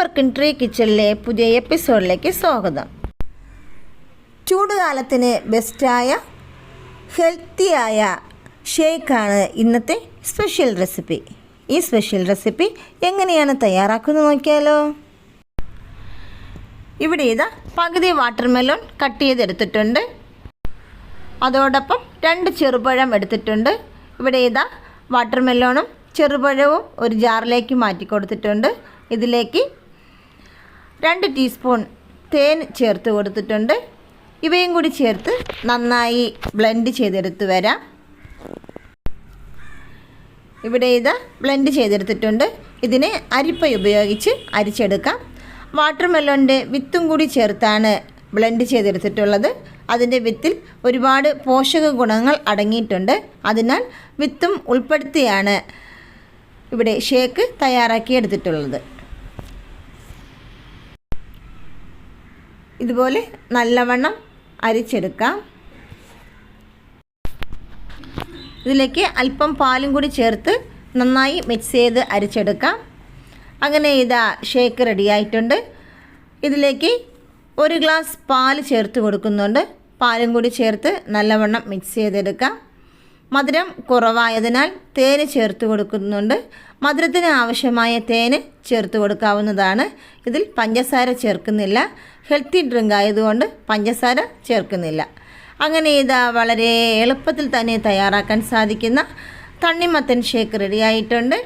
എല്ലാവർക്കും ട്രീ കിച്ചണിലെ പുതിയ എപ്പിസോഡിലേക്ക് സ്വാഗതം. ചൂടുകാലത്തിന് ബെസ്റ്റായ ഹെൽത്തിയായ ഷേക്കാണ് ഇന്നത്തെ സ്പെഷ്യൽ റെസിപ്പി. ഈ സ്പെഷ്യൽ റെസിപ്പി എങ്ങനെയാണ് തയ്യാറാക്കുന്നത് നോക്കിയാലോ? ഇവിടെ ഇതാ പകുതി വാട്ടർമെലോൺ കട്ട് ചെയ്തെടുത്തിട്ടുണ്ട്. അതോടൊപ്പം രണ്ട് ചെറുപഴം എടുത്തിട്ടുണ്ട്. ഇവിടെ ഇതാ വാട്ടർമെലോണും ചെറുപഴവും ഒരു ജാറിലേക്ക് മാറ്റി കൊടുത്തിട്ടുണ്ട് ഇതിലേക്ക് രണ്ട് ടീസ്പൂൺ തേൻ ചേർത്ത് കൊടുത്തിട്ടുണ്ട്. ഇവയും കൂടി ചേർത്ത് നന്നായി ബ്ലെൻഡ് ചെയ്തെടുത്ത് വരാം. ഇവിടെ ഇത് ബ്ലെൻഡ് ചെയ്തെടുത്തിട്ടുണ്ട്. ഇതിനെ അരിപ്പ ഉപയോഗിച്ച് അരിച്ചെടുക്കാം. വാട്ടർ മെലോണിന്റെ വിത്തും കൂടി ചേർത്താണ് ബ്ലെൻഡ് ചെയ്തെടുത്തിട്ടുള്ളത്. അതിന്റെ വിത്തിൽ ഒരുപാട് പോഷക ഗുണങ്ങൾ അടങ്ങിയിട്ടുണ്ട്. അതിനാൽ വിത്തും ഉൾപ്പെടുത്തിയാണ് ഇവിടെ ഷേക്ക് തയ്യാറാക്കി ഇതുപോലെ നല്ലവണ്ണം അരിച്ചെടുക്കാം. ഇതിലേക്ക് അല്പം പാലും കൂടി ചേർത്ത് നന്നായി മിക്സ് ചെയ്ത് അരിച്ചെടുക്കാം. അങ്ങനെ ഇതാ ഷേക്ക് റെഡിയായിട്ടുണ്ട് ഇതിലേക്ക് ഒരു ഗ്ലാസ് പാൽ ചേർത്ത് കൊടുക്കുന്നുണ്ട്. പാലും കൂടി ചേർത്ത് നല്ലവണ്ണം മിക്സ് ചെയ്തെടുക്കാം. മധുരം കുറവായതിനാൽ തേന് ചേർത്ത് കൊടുക്കുന്നുണ്ട്. മധുരത്തിന് ആവശ്യമായ തേന് ചേർത്ത് കൊടുക്കാവുന്നതാണ്. ഇതിൽ പഞ്ചസാര ചേർക്കുന്നില്ല. ഹെൽത്തി ഡ്രിങ്ക് ആയതുകൊണ്ട് പഞ്ചസാര ചേർക്കുന്നില്ല. അങ്ങനെ ഇതാ വളരെ എളുപ്പത്തിൽ തന്നെ തയ്യാറാക്കാൻ സാധിക്കുന്ന തണ്ണിമത്തൻ ഷേക്ക് റെഡിയായിട്ടുണ്ട്.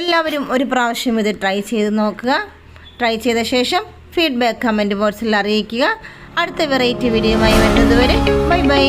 എല്ലാവരും ഒരു പ്രാവശ്യം ഇത് ട്രൈ ചെയ്ത് നോക്കുക. ട്രൈ ചെയ്ത ശേഷം ഫീഡ്ബാക്ക് കമന്റ് ബോക്സിൽ അറിയിക്കുക. അടുത്ത വെറൈറ്റി വീഡിയോയുമായി വരുന്നതുവരെ ബൈ ബൈ.